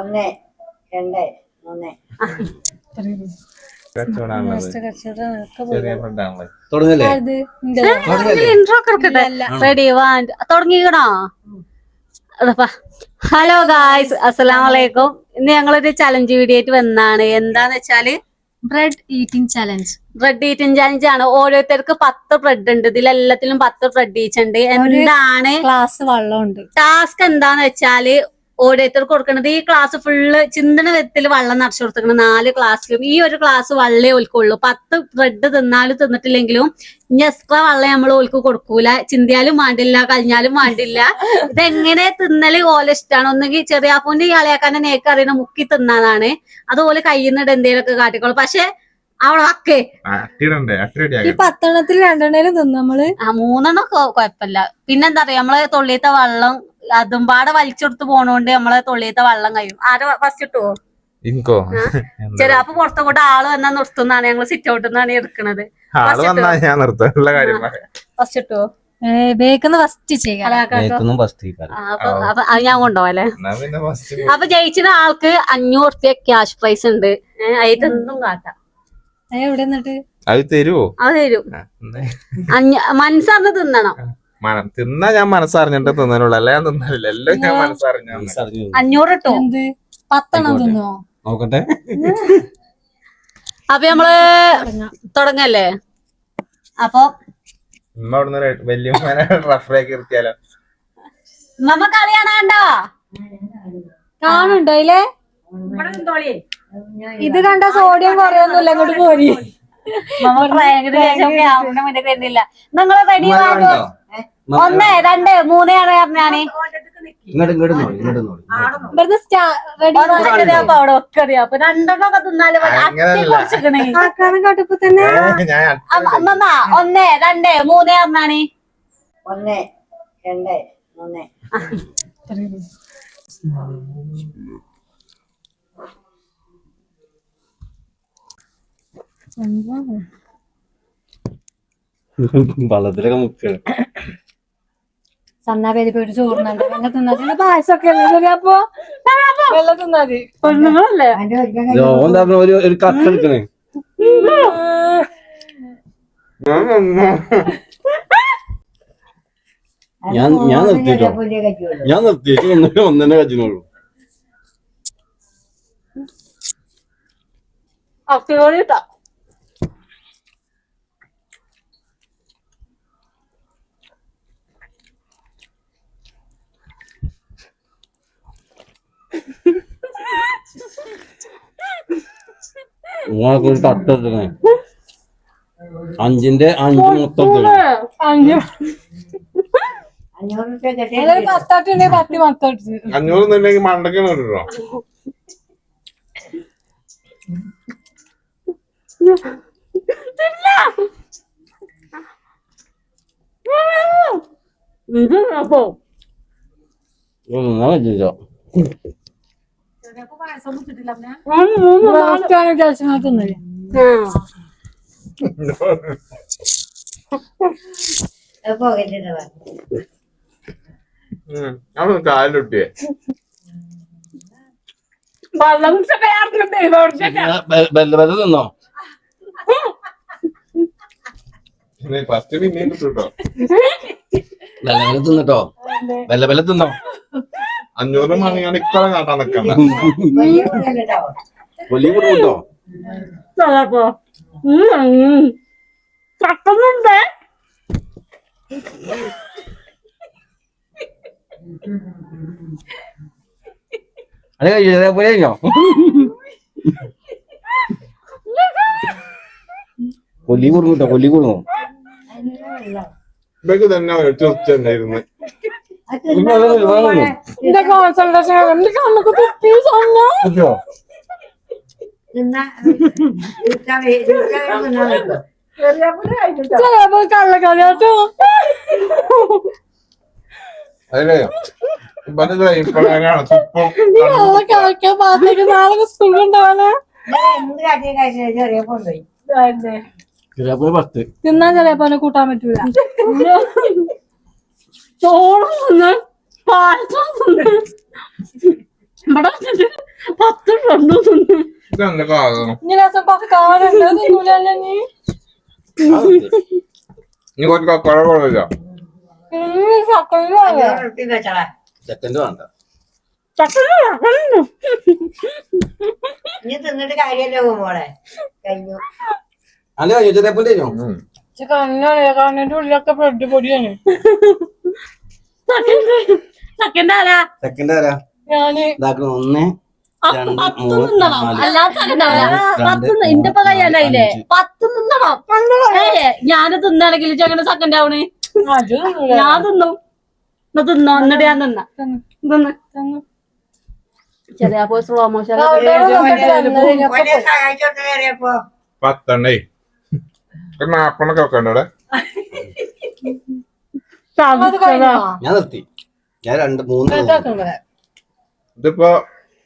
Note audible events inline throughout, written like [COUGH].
ഒന്ന് രണ്ട് മൂന്ന്. ഹലോ ഗായ്സ് അസ്സലാം വലൈക്കും ഇന്ന് ഞങ്ങളൊരു ചലഞ്ച് വീഡിയോ ആയിട്ട് വന്നാണ്. എന്താന്ന് വെച്ചാൽ bread eating challenge bread eating challenge ആണ്. ഓരോരുത്തർക്ക് പത്ത് ബ്രെഡ് ഉണ്ട്. ഇതിലെല്ലാത്തിലും പത്ത് ബ്രെഡ് ഈറ്റ് ഉണ്ട്. എന്താണ് ക്ലാസ് വെള്ളമുണ്ട്. ടാസ്ക് എന്താന്ന് വെച്ചാൽ ഓരോരുത്തർക്ക് കൊടുക്കുന്നത് ഈ ക്ലാസ് ഫുള്ള് ചിന്തന വിധത്തിൽ വള്ളം നിറച്ചു കൊടുത്തിരിക്കണം നാല് ക്ലാസ്സിലും ഈ ഒരു ക്ലാസ് വള്ളേ ഒൽക്കുള്ളൂ പത്ത് ബ്രെഡ് തിന്നാലും തിന്നിട്ടില്ലെങ്കിലും ഇനി എക്സ്ട്രാ വള്ള നമ്മൾ ഓൽക്ക് കൊടുക്കൂല. ചിന്തിയാലും വേണ്ടില്ല കഴിഞ്ഞാലും വേണ്ടില്ല. ഇതെങ്ങനെ തിന്നൽ ഓല ഇഷ്ടമാണ് ഒന്നുകിൽ ചെറിയാപ്പൂന്റെ ഈ നേക്ക് അറിയണ മുക്കി തിന്നാതാണ് അതുപോലെ കയ്യിൽ നിന്ന് എന്തെങ്കിലുമൊക്കെ കാട്ടിക്കോളും. പക്ഷെ അവിടെ ഈ പത്തെണ്ണത്തിൽ രണ്ടെണ്ണേലും തിന്നു നമ്മൾ. ആ മൂന്നെണ്ണം കൊ- കുഴപ്പമില്ല പിന്നെന്താ പറയാ നമ്മളെ തൊള്ളിയത്തെ വെള്ളം അതും പാടെ വലിച്ചെടുത്ത് പോണോണ്ട് നമ്മളെ തൊള്ളിയത്തെ വെള്ളം കഴിയും. ആരെ ഫസ്റ്റ് ഇട്ടുവോ? ഇൻകോ ചെറിയപ്പോ പുറത്തു കൂടെ ആൾ വന്നാ നിർത്തുന്നാണ് ഞങ്ങൾ സിറ്റ് ഔട്ട് നിന്നാണ് എടുക്കണത്. ആൾ വന്നാ ഞാൻ നിർത്താം. ഉള്ള കാര്യം പറയാം ഫസ്റ്റ് ഇട്ടുവോ? ബേക്കുന്ന അത് ഞാൻ കൊണ്ടുപോകല്ലേ എന്നാ പിന്നെ ഫസ്റ്റ് അപ്പൊ ജയിച്ച ആൾക്ക് അഞ്ഞൂറ് റുപ്യ ക്യാഷ് പ്രൈസ് ഉണ്ട്. അതിന്റെ ഒന്നും എന്തും കാട്ടാം. എവിടെ അത് തരുവോ അത് തരും. മനസ്സറിഞ്ഞ് തിന്നണം. മനം തിന്നാ ഞാൻ മനസ്സറിഞ്ഞിട്ട് തിന്നാനുള്ളൂ അല്ല ഞാൻ തിന്നില്ല എല്ലാം ഞാൻ മനസ്സറിഞ്ഞു അഞ്ഞൂറ് ഇട്ടോ എന്ത്? പത്തെണ്ണം തിന്നോ? നോക്കട്ടെ. [LAUGHS] അപ്പൊ നമ്മൾ തുടങ്ങല്ലേ? അപ്പൊ ഉമ്മ അവിടുന്ന് വലിയ റഫറേക്ക് [LAUGHS] നമ്മ കളി കാണാണ്ടോ കാണുണ്ടോ അതിലെ? ഇത് കണ്ട സോഡിയം കുറയൊന്നുമില്ല ഇങ്ങോട്ട് പോരി. മുന്നേ [LAUGHS] വരുന്നില്ല നിങ്ങൾ ഒന്ന് രണ്ട് മൂന്നേയാണ് പറഞ്ഞാണ് ഇങ്ങോട്ട് ഇങ്ങോട്ട് നോടി ഇങ്ങോട്ട് നോടി ഇവിടുന്ന് അവിടെ ഒക്കെ അറിയാം. അപ്പൊ തിന്നാലും തന്നെ ഒന്ന് രണ്ട് മൂന്നേ പറഞ്ഞാണ് ഒന്ന് രണ്ട് മൂന്ന്. [LAUGHS] വള്ളത്തിലൊക്കെ മുക്കുക സന്നാ പേര് പോയിട്ട് ചോറുന്നുണ്ട് വെള്ളം തിന്നാ. പായസമൊക്കെ അല്ലേ? അപ്പൊ? വെള്ളം തിന്നാതി പെണ്ണുങ്ങളല്ലേ? ഒരു ഒരു കത്ത് എടുക്കണേ. ഞാൻ ഞാൻ കറ്റുള്ളൂ ഞാൻ നിർത്തിയിട്ട് ഒന്നിനെ ഒന്നെ കജിനുള്ളൂ അക്കിലോളിട്ടാ നിങ്ങൾക്ക് ഒരു കത്ത് എടുക്കണേ അഞ്ചിന്റെ അഞ്ച് മൊത്തം അഞ്ഞൂറ് ഏതൊരു പത്താട്ടുണ്ടെ പത്തി മത്തട്ട് അഞ്ഞൂറ് നിന്നെങ്കിൽ മണ്ടക്കാണ് കിട്ടോ അപ്പൊ ഒന്നും കജിച്ചോ തിന്നത് പോകട്ടിട്ട് അവിടെ കാലിലൊട്ടിയേ ബെല്ല തിന്നോ? ഫസ്റ്റ് കിട്ടോ ബെല്ല ബെല്ല തിന്നിട്ടോ? ബെല്ല ബെല്ല തിന്നോ? അഞ്ഞൂറ് മണി ഞാൻ ഇത്ര കാട്ടാൻ നിക്കണ്ട. വലിയ ചിലപ്പോ ചക്കുന്നുണ്ട് അത് പോലെ കഴിഞ്ഞോ കൊല്ലി കൊടുക്കട്ടോ കൊല്ലി കൊടുക്കും ഇതൊക്കെ തന്നെ തീർച്ചയായിരുന്നു എന്റെ കോൺസെൻട്രേഷൻ എന്റെ കണ്ണൊക്കെ തുപ്പി സന്ന ചിലപ്പോ കള്ളക്കളിയാട്ടോ അതിലെ ഇപ്പോഴാണ് തുപ്പം ഈ കള്ള കളിക്കാൻ പാത്തേക്ക് നാളെ സ്കൂളുണ്ടാവാനാ എന്ത് കാട്ടിയ ചെറിയ പത്ത് തിന്നാൻ ചിലപ്പോ കൂട്ടാൻ പറ്റൂല. ചോറും തിന്ന് പായസം തിന്ന് ഇവിടെ പത്ത് ഷണ്ണു തിന്ന്. ഇതെന്താ കാരണം ഇനി രസം പക്കാനുണ്ട് തിന്നൂലല്ലോ നീ ഇനി കുറച്ച് കക്കറ കൊള്ളില്ല ഉം, ചക്കര അഞ്ഞൂറ് ഉറുപ്പിക വെച്ചടാ സെക്കൻഡ് വേണ്ട ഇനി തിന്നിട്ട് കാര്യല്ലേ മോളെ. കഴിഞ്ഞു. അല്ല ചോദിച്ചതേപോലെ കണ്ണാണ് കണ്ണിന്റെ ഉള്ളിലൊക്കെ ബ്രെഡ് പൊടിയാണ് സെക്കൻഡ് ആരാ സെക്കൻഡ് ആരാ ഞാൻ ഇതാക്കണ ഒന്ന് രണ്ട് പത്ത് മൂന്ന് നിന്നണം നാല് അല്ലാതെ സെക്കൻഡ് ആവില്ല രണ്ട് പത്ത് നി- ഇന്റെ ഇപ്പൊ കഴിയാനായില്ലേ പത്ത് നിന്നണം ഏ ഞാൻ തിന്നാണെങ്കിൽ ചെങ്ങനെ സെക്കൻഡ് ആവണ്. ഞാൻ തിന്നു എന്നാ തിന്നോ എന്നിട്ട് ഞാൻ തിന്ന. തിന്ന്. ചെറിയ സ്ലോ മോഷൻ കഴിഞ്ഞപ്പോ ഒരേ സഹായിച്ചോട്ട് പത്തെണ്ണേ. ഒരു നാപ്പെണ്ണൊക്കെ വെക്കണ്ട കഴിഞ്ഞോ? ഞാൻ നിർത്തി. ഞാൻ രണ്ട് മൂന്ന് ഇതിപ്പോ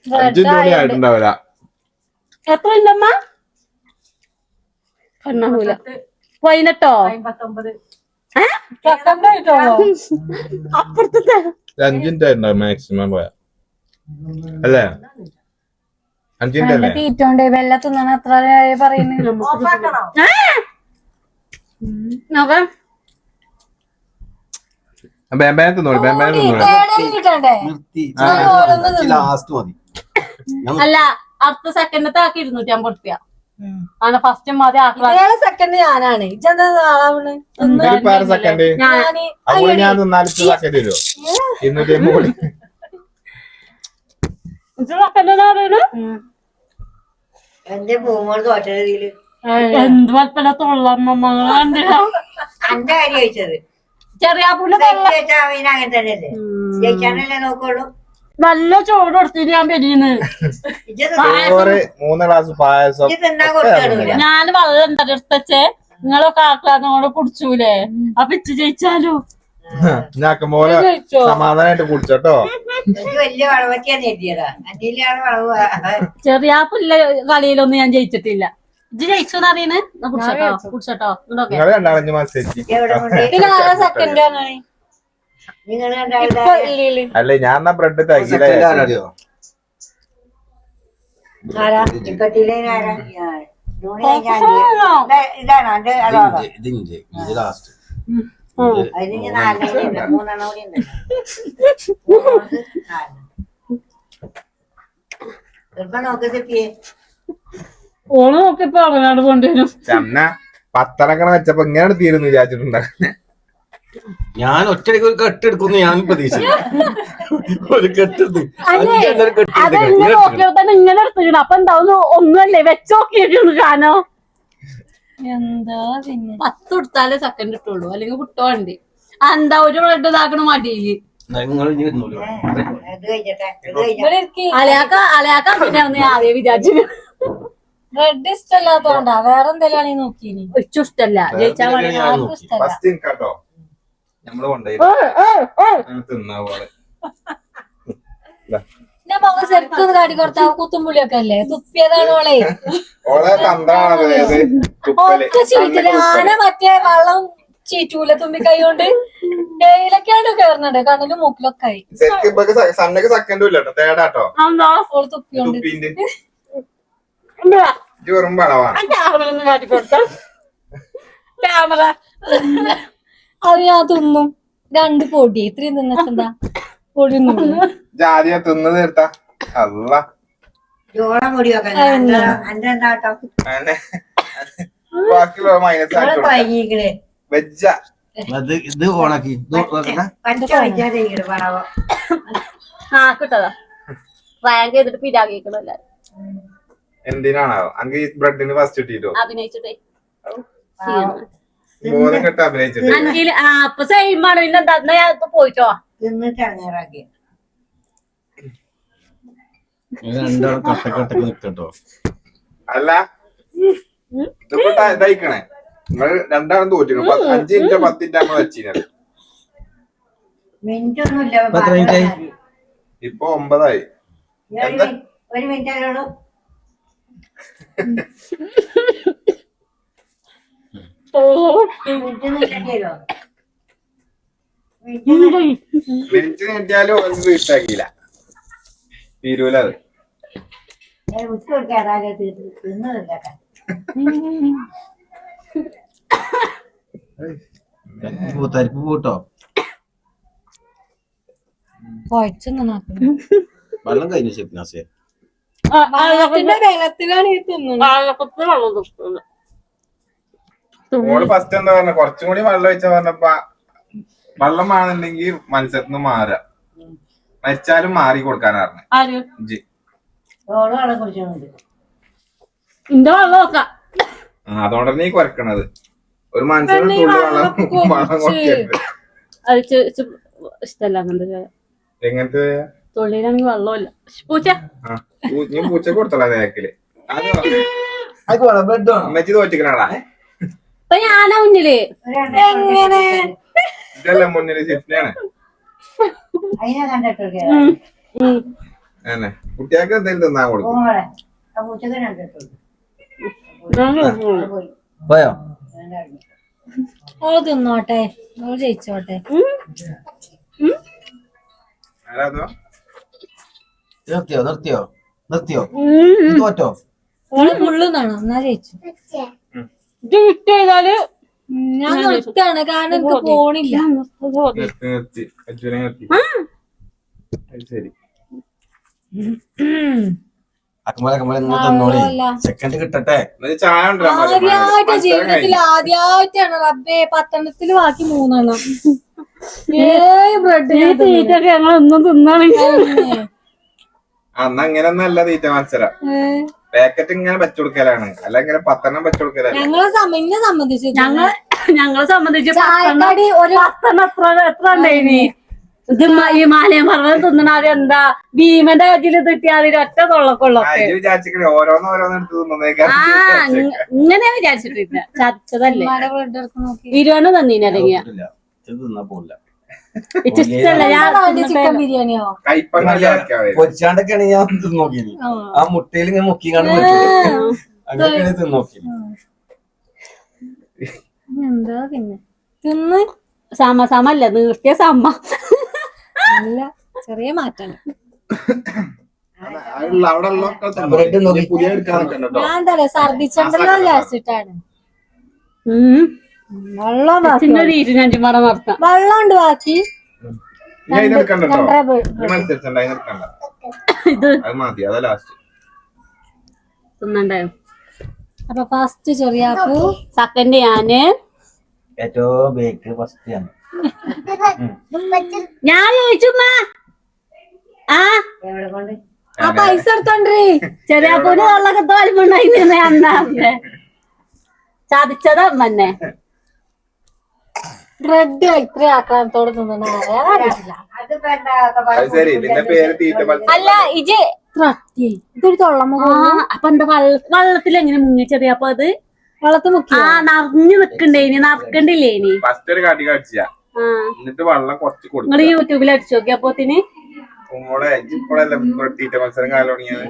അഞ്ചു മണി ആയിട്ടുണ്ടാവില്ല. എത്ര ഇല്ലമ്മ കണ്ണൂല പതിനെട്ടോ? അപ്പുറത്തെ അഞ്ചിന്റെ ഉണ്ടാവും മാക്സിമം പോയാ? അല്ലേ? അഞ്ചിന്റെ വെല്ല തിന്നണ എത്ര പറയുന്നത് നോക്കാം അല്ല അടുത്ത സെക്കൻഡത്തെ ആക്കി ഇരുന്നൂറ്റി അമ്പത് റുപ്യ. ആണ് ഫസ്റ്റ് മതി ആക്കളാ സെക്കൻഡ് ഞാനാണ്. സെക്കൻഡ് ഞാൻ എന്റെ പൂമോൾ തോറ്റതിൽ എന്ത് വൽപ്പന തൊള്ളമ്മങ്ങൾ കണ്ടില്ല അന്റെ കാര്യം ചോദിച്ചത്. അങ്ങനെ തന്നെയല്ലേ? ജയിച്ചാനല്ലേ നോക്കുള്ളൂ. നല്ല ചോറ് കൊടുത്തിട്ട് ഞാൻ പെരിയുന്നു മൂന്ന് ഗ്ലാസ് പായസം. ഞാൻ വെള്ളം എന്താ എടുത്തച്ചേ? നിങ്ങളൊക്കെ ആക്കളാന്നോട് കുടിച്ചൂലേ? അപ്പൊ ഇച്ച് ജയിച്ചാലോ? പോലെ സമാധാനായിട്ട് കുടിച്ചോട്ടോ. എനിക്ക് വലിയ വളവറ്റിയാണ് എത്തിയതാ അന്റിയിലാണ് വളവ് ചെറിയ പുല്ല കളിയിലൊന്നും ഞാൻ ജയിച്ചിട്ടില്ല. ഇജ്ജ് ജയിച്ചു എന്നറിയണ് കുടിച്ചോട്ടോ കുടിച്ചോട്ടോ ഇല്ലില്ല അല്ലേ ഞാൻ എന്നാ ബ്രെഡ് തകില ലാസ്റ്റ് അതിന് [LAUGHS] ഓണ് നോക്കിയപ്പോ അങ്ങനാട് കൊണ്ടുവരും ചന്ന പത്തണക്കണ വെച്ചപ്പോ ഇങ്ങനെ തീരുന്നു വിചാരിച്ചിട്ടുണ്ടാകുന്നെ ഞാൻ ഒറ്റയ്ക്ക് ഒരു കെട്ടെടുക്കുന്നു ഞാൻ പ്രതീക്ഷിച്ചു ഒരു കെട്ടെടുത്ത് ഇങ്ങനെ തന്നെ ഇങ്ങനെ അപ്പൊ എന്താവുന്നു ഒന്നുമല്ലേ? എന്താ പിന്നെ? പത്ത് കൊടുത്താലേ സെക്കൻഡ് ഇട്ടുള്ളൂ. അല്ലെങ്കിൽ വിട്ടോണ്ടി എന്താ ഒരു ബ്ലഡ് ഇതാക്കണ മടിയിൽ. നിങ്ങൾ ഇനി അലയാക്ക അലയാക്ക പിന്നെ ആദ്യം വിചാരിച്ചു റെഡ് ഇഷ്ടല്ലാത്തോണ്ടാ. വേറെ എന്തെല്ലാം നീ നോക്കീനി? ഒച്ചു ഇഷ്ടല്ല. ജയിച്ചാ മതി ഞാൻ നോക്കി ഫസ്റ്റ് കേട്ടോ. നമ്മൾ കൊണ്ടുപോയി തിന്നാ പോലെ. എന്റെ മകൻ ശരിക്കും കാട്ടി കൊടുത്ത കുത്തുമ്പുളിയൊക്കെ അല്ലേ തുപ്പിയതാണ് ഓളെ. ആന മറ്റേ വെള്ളം ചീറ്റൂല തുമ്പി കൈ കൊണ്ട് ഡെയിലൊക്കെയാണ് കേറുന്നുണ്ട് കണ്ണിലും മൂക്കിലൊക്കെ ആയി. സെക്കൻഡും ഇല്ല കേട്ടോ. തേടാട്ടോ. തുപ്പിയോണ്ട്. വെറും വളവാണ് ക്യാമറ ഒന്ന് കാട്ടി കൊടുത്ത? ക്യാമറ. അത് ഞാൻ തിന്നും രണ്ട് പൊടി. ഇത്രയും തിന്നിട്ടെന്താ? പൊടി ജാതിയെ തിന്ന് തീർത്താ അല്ല ജോളം അങ്ങനെ ബാക്കിയുള്ള മൈനസ് ആക്കി വെജ്ജ. അത് ഇത് ഓണാക്കി. ആ കിട്ടതാ. റാങ്ക് ചെയ്തിട്ട് എന്തിനാണാവോ അനക്ക് ഈ ബ്രെഡിന് ഫസ്റ്റ് കിട്ടിട്ടോ അഭിനയിച്ചിട്ടേ. ബോധം കെട്ട് അഭിനയിച്ചിട്ട്. അഞ്ചിൽ ആ അപ്പൊ സെയിം ആണ്. പിന്നെ എന്താ എന്നാ ഞാൻ ഇപ്പൊ പോയിട്ടോ? രണ്ടാളും കട്ടക്കട്ടക്ക് അല്ല. ഇതിപ്പോ ട- ഇതായിക്കണേ. നിങ്ങൾ രണ്ടാളും തോറ്റിക്കണം. പത്ത്- അഞ്ച് മിനിറ്റോ പത്ത് മിനിറ്റ് നമ്മൾ വെച്ചിരുന്നത് മിനിറ്റ് ഒന്നുമില്ല എത്ര ആയി? ഇപ്പൊ ഒമ്പതായി. എന്താ? ഒരു മിനിറ്റ് മിനിറ്റ് നീട്ടിയാലും ഒന്നും ഇഷ്ടാക്കിയില്ല തീരൂല അത്. തരിപ്പ് പൂട്ടോ. വെള്ളം കഴിഞ്ഞു ഷെഫ്നാസെ. വെള്ളത്തിന്റെ വെള്ളത്തിലാണ് ഈ തിന്നുന്നത്. മോൾ ഫസ്റ്റ് എന്താ പറഞ്ഞ കുറച്ചും കൂടി വെള്ളം വെച്ചാ പറഞ്ഞപ്പ വെള്ളം വേണമെന്നുണ്ടെങ്കിൽ മത്സ്യത്തിന് മാറാ മരിച്ചാലും മാറി കൊടുക്കാനാ പറഞ്ഞെ. വെള്ളം വെള്ളം അതുകൊണ്ടാണ് നീ കുറക്കണത്. ഒരു വെള്ളം വെള്ളം ചായ. എങ്ങനത്തെ? തൊള്ളിയിലാണെങ്കിൽ വെള്ളമില്ല. പൂച്ച? പൂച്ച കൊടുത്തല്ല നേക്കിൽ അമ്മച്ചി തോറ്റിക്കണടാ ഇപ്പൊ ഞാനാ മുന്നിൽ. എങ്ങനെ? ഇതെല്ലാം മുന്നിൽ കുട്ടികൾക്ക് എന്തെങ്കിലും കൊടുക്കും. പോയോ. ഓൾ തിന്നോട്ടെ. ഓൾ ജയിച്ചോട്ടെ. ആരാതോ നിർത്തിയോ നിർത്തിയോ നിർത്തിയോ? തോറ്റോ? എന്നാ ജയിച്ചു. ഇത് ഞാൻ നിർത്താണ് കാരണം എനിക്ക് പോണില്ല. നിർത്തി നിർത്തി. അച്ഛനെ നിർത്തി. അത് ശരി. നിങ്ങൾ തന്നോളി. സെക്കൻഡ് കിട്ടട്ടെ. ചായ. ആദ്യമായിട്ട് ജീവിതത്തിൽ ആദ്യമായിട്ടാണ് റബ്ബേ പത്തണത്തിൽ ബാക്കി മൂന്നെണ്ണം. ഏഴ് ബ്രെഡ് തീറ്റൊക്കെ ഞങ്ങൾ ഞങ്ങളൊന്നും തിന്നാണെങ്കിൽ അന്ന് അങ്ങനെ അല്ല തീറ്റ മത്സരം. പാക്കറ്റ് ഇങ്ങനെ വെച്ചു കൊടുക്കലാണ്. അല്ല ഇങ്ങനെ പത്തെണ്ണം വെച്ചു കൊടുക്കലാണ്. ഞങ്ങളെ സംബന്ധിച്ച് ഞങ്ങൾ ഞങ്ങളെ സംബന്ധിച്ച് ചായക്കടി ഒരു പത്തെണ്ണം എത്ര എത്ര ഉണ്ടായിനി? ഇത് ഈ മാലയം പറഞ്ഞത് തിന്നണത് എന്താ? ഭീമന്റെ കയ്യിൽ കിട്ടിയാൽ ഒറ്റ തിന്നേക്കാൻ ആ ഇങ്ങ- ഇങ്ങനെ വിചാരിച്ചിട്ടില്ല. ചതച്ചതല്ലേ? ഉമ്മാടെ ബ്രെഡ് [LAUGHS] ചിക്കൻ ബിരിയാണിയോ? പൊരിച്ചാണ്ടൊക്കെയാണ് ഞാൻ നോക്കിയത്. ആ. മുട്ടയിൽ ഇങ്ങനെ മുക്കി കാണും അങ്ങനെയൊക്കെയാണ് തിന്ന് നോക്കിയത് എന്താ പിന്നെ? തിന്ന്. സമ സമ അല്ല നീർത്തിയ സമ അല്ല ചെറിയ മാറ്റാണ് അവിടെ ബ്രെഡ് നോക്കി. പുതിയ എടുക്കാൻ നിൽക്കണ്ട കേട്ടോ ഞാൻ എന്താ പറയാ ഛർദിച്ചണ്ടല്ലോ വിചാരിച്ചിട്ടാണ്. വെള്ളം ബാക്കി നടത്താം. വെള്ളം ഉണ്ട് ഇത് തിന്നണ്ടായോ അപ്പൊ ഫസ്റ്റ് ചെറിയ സെക്കൻഡ് ഞാൻ. ഏറ്റവും ബേക്ക് ഫസ്റ്റ് ആണ്. ഞാൻ ചോദിച്ചു ആ? എവിടെ കൊണ്ട്? ആ പൈസ എടുത്തോണ്ടേ ചെറിയ തോൽപ്പുണ്ടായിരുന്നു അന്നാ ചതിച്ചതാ അമ്മന്നെ ബ്രെഡ് ഇത്ര ആക്രാന്തോടെ തിന്നണ ശരി നിന്റെ പേര് തീറ്റ മത്സരം. അല്ല ഇജ് ഇത്ര ഇതൊരു തൊള്ളമ്മ ആ അപ്പൊ എന്താ വെള്ള വെള്ളത്തിൽ എങ്ങനെ മുങ്ങി അപ്പൊ അത്? വെള്ളത്ത് മുക്കി ആ നിറഞ്ഞു നിക്കണ്ടേനി നറക്കണ്ടില്ലേ ഇനി? ഫസ്റ്റ് ഒരു കാട്ടി കാണിച്ച. ആ. എന്നിട്ട് വെള്ളം കുറച്ച് നിങ്ങൾ യൂട്യൂബിൽ അടിച്ചു നോക്കിയപ്പോത്തിന് ഉമ്മോടെ ഇപ്പോഴല്ല തീറ്റ മത്സരം കാലം തുടങ്ങിയത്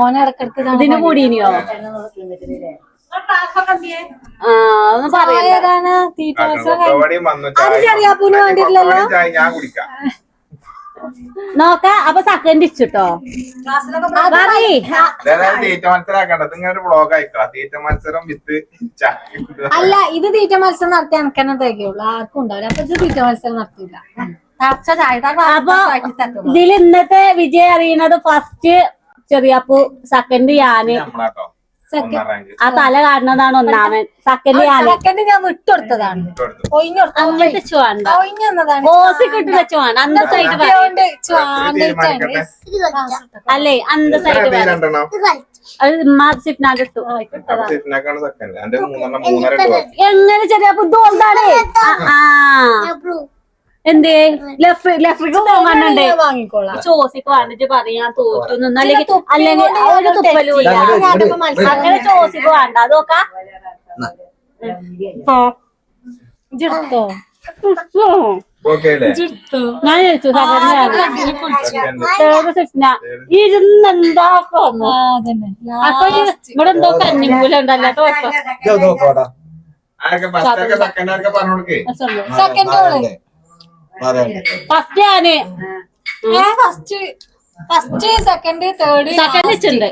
ഓനെ ഇടക്കിടക്ക് ഇതിന് പണി. ഒന്നും ചെറിയാപ്പൂന് നോക്ക അപ്പൊ സെക്കൻഡ് ഇച്ചിട്ടോ അല്ല ഇത് തീറ്റ മത്സരം നടത്തി എനിക്കെന്നെ തികയുള്ളൂ ആർക്കും ഉണ്ടാവില്ല. അപ്പൊ ഇത് തീറ്റ മത്സരം നടത്തില്ല അപ്പൊ ഇതിൽ ഇന്നത്തെ വിജയം അറിയണത് ഫസ്റ്റ് ചെറിയപ്പു സെക്കൻഡ് ഞാൻ നമ്മളാട്ടോ. ആ തല കാണുന്നതാണ് ഒന്നാമൻ. സെക്കൻഡ് സെക്കൻഡ് ഞാൻ വിട്ടുകൊടുത്തതാണ് അങ്ങനത്തെ ചുവാണ്ട. ഓസി കിട്ടുന്ന ചുവാണ്ട. അന്തസ്സായിട്ട് സൈഡ് അല്ലേ? ഇട്ട്. പോയി. എങ്ങനെ ചെറിയ ബുദ്ധിമുട്ടാണ് ആ എന്തേ? ലെഫ്റ്റിക്ക് പോകാനുണ്ട് വാങ്ങിക്കോളാം. ചോസിക്ക് വന്നിട്ട് പറയാൻ തോറ്റു അല്ലെങ്കിൽ അല്ലെങ്കിൽ ഒരു തുപ്പലൂല്ല അങ്ങനെ ചോസിക്ക് വേണ്ട. അതൊക്കെ ജിർത്തോ? ഞാൻ അപ്പൊ ഇവിടെ എന്തോ കന്നിമൂല ഉണ്ടല്ലോ സെക്കൻഡ് ഫസ്റ്റ് ഞാൻ. ഞാൻ first first second third second വെച്ചിട്ടുണ്ട്.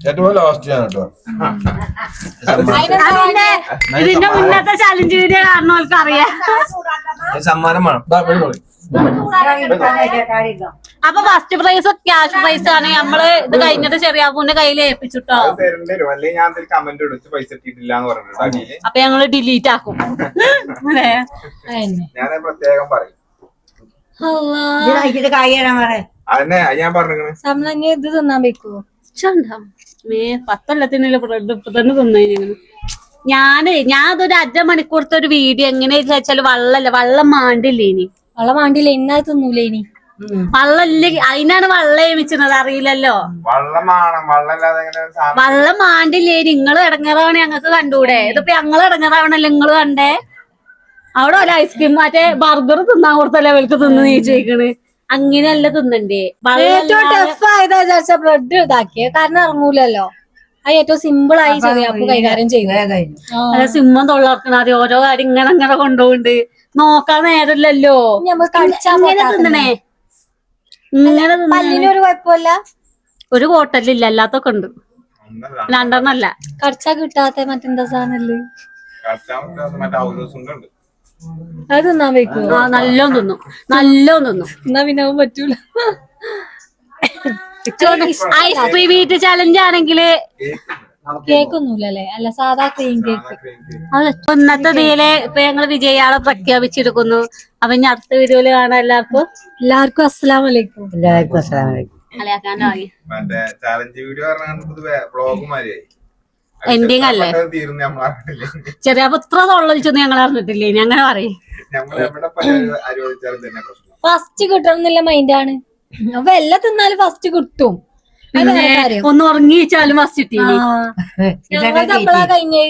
ഏറ്റവും ലാസ്റ്റ് ഞാൻ കേട്ടോ ഇതിന്റെ മുന്നത്തെ ചലഞ്ച് വീഡിയോ കാണുന്നവർക്ക് അറിയാം. സമ്മാനം വേണം. അപ്പൊ ഫസ്റ്റ് പ്രൈസ് ക്യാഷ് പ്രൈസ് ആണ്. നമ്മൾ ഇത് കഴിഞ്ഞിട്ട് ചെറിയാപ്പൂന്റെ കയ്യിൽ ഏൽപ്പിച്ചിട്ടോ? അപ്പൊ ഞങ്ങൾ ഡിലീറ്റ് ആക്കും. അല്ലേ? ഞാൻ പ്രത്യേകം പറയും. ഇത് കഴിച്ചിട്ട് ഞാൻ പറഞ്ഞു ഇത് തിന്നാൻ വെക്കുവോ? ചണ്ടാ. മേ പത്തൊല്ലത്തിനുള്ള ബ്രെഡ് ഇപ്പൊ തന്നെ തിന്നു ഞാൻ ഞാൻ അതൊരു അര മണിക്കൂറത്തെ ഒരു വീഡിയോ എങ്ങനെ വെച്ചാൽ വള്ളല്ല വള്ളം മാണ്ടില്ലേ ഇനി വള്ളം മാണ്ടില്ല ഇന്നത് തിന്നൂലേ ഇനി വള്ളല്ല അതിനാണ് വള്ളം ഏമിച്ചത് അറിയില്ലല്ലോ? വള്ളം മാണ്ടില്ലേ നിങ്ങൾ ഇടങ്ങറാവണേ ഞങ്ങക്ക് കണ്ടൂടെ? ഇതിപ്പോ ഞങ്ങൾ ഇടങ്ങറാവണല്ലോ നിങ്ങൾ കണ്ടേ? അവിടെ ഒരു ഐസ്ക്രീം മറ്റേ ബർഗർ തിന്നാൻ കൊടുത്ത ലെവൽക്ക് തിന്ന് നീച്ചേക്കണ് അങ്ങനെയല്ല തിന്നണ്ടേ. ഏറ്റവും വള്ളം ടഫ് ആയതാ വിചാരിച്ച ബ്രെഡ് ഇതാക്കിയ. കാരണം ഇറങ്ങൂലല്ലോ. അത് ഏറ്റവും സിമ്പിൾ ആയി ചെറിയാപ്പ് കൈകാര്യം കഴിഞ്ഞു അല്ല സിംഹം തൊള്ളർക്കണ അത് ഓരോ കാര്യം ഇങ്ങനെ അങ്ങനെ കൊണ്ടുപോകുന്നുണ്ട് നോക്കാൻ നേരമില്ലല്ലോ. ഇനി നമുക്ക് കടിച്ചാ ഇങ്ങനെ തിന്നണേ. ഇങ്ങനെ. ഒരു കുഴപ്പമില്ല? ഒരു ഹോട്ടലില്ല അല്ലാത്തൊക്കെ ഉണ്ട്. രണ്ടെണ്ണല്ല. കടിച്ചാ കിട്ടാത്ത മറ്റെന്താ സാധനല്ലേ അത് തിന്നാൻ വെക്കും ആ നല്ലോം തിന്നും. നല്ലോം തിന്നും. എന്നാ പിന്നെ അവൻ പറ്റൂല. ഐസ്ക്രീം വീറ്റ് ചലഞ്ച് ആണെങ്കിൽ കേക്ക് ഒന്നുമില്ലല്ലേ അല്ല സാധാ ക്രീം കേക്ക് അത്. ഇന്നത്തെ ഇതിൽ ഇപ്പൊ ഞങ്ങൾ വിജയാളെ പ്രഖ്യാപിച്ചെടുക്കുന്നു അപ്പൊ ഇനി അടുത്ത വീഡിയോയിൽ കാണാം എല്ലാവർക്കും. എല്ലാവർക്കും അസ്സലാം വലൈക്കും എല്ലാവർക്കും അസ്സലാം വലൈക്കും മറ്റേ ചാലഞ്ച് വീഡിയോ പറഞ്ഞാൽ ബ്ലോഗ് മാതിരിയായി. Ending അല്ലേ? ചെറിയ അപ്പൊ ഇത്ര തൊള്ളൊലിച്ചൊന്നും ഞങ്ങൾ അറിഞ്ഞിട്ടില്ലേ? ഇനി അങ്ങനെ പറയും. ഫസ്റ്റ് കിട്ടണം എന്നുള്ള മൈൻഡാണ് അപ്പൊ എല്ലാം തിന്നാലും ഫസ്റ്റ് കിട്ടും. ഒന്ന് ഉറങ്ങി വെച്ചാലും ഫസ്റ്റ് കിട്ടി കഴിഞ്ഞേ.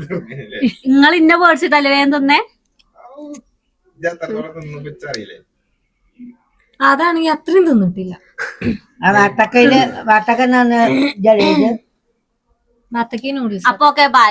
തീർന്നില്ലേ നിങ്ങൾ ഇന്ന പേടിച്ചിട്ടല്ലേ വേഗം തിന്നേ ഇത് എത്രത്തോളം തിന്നു വെച്ചറിയില്ലേ അതാണെങ്കിൽ അത്രയും തിന്നിട്ടില്ല. ആ വട്ടക്കയിൽ ജഡേജ് നൂഡിൽസ് അപ്പൊ ഓക്കെ ബൈ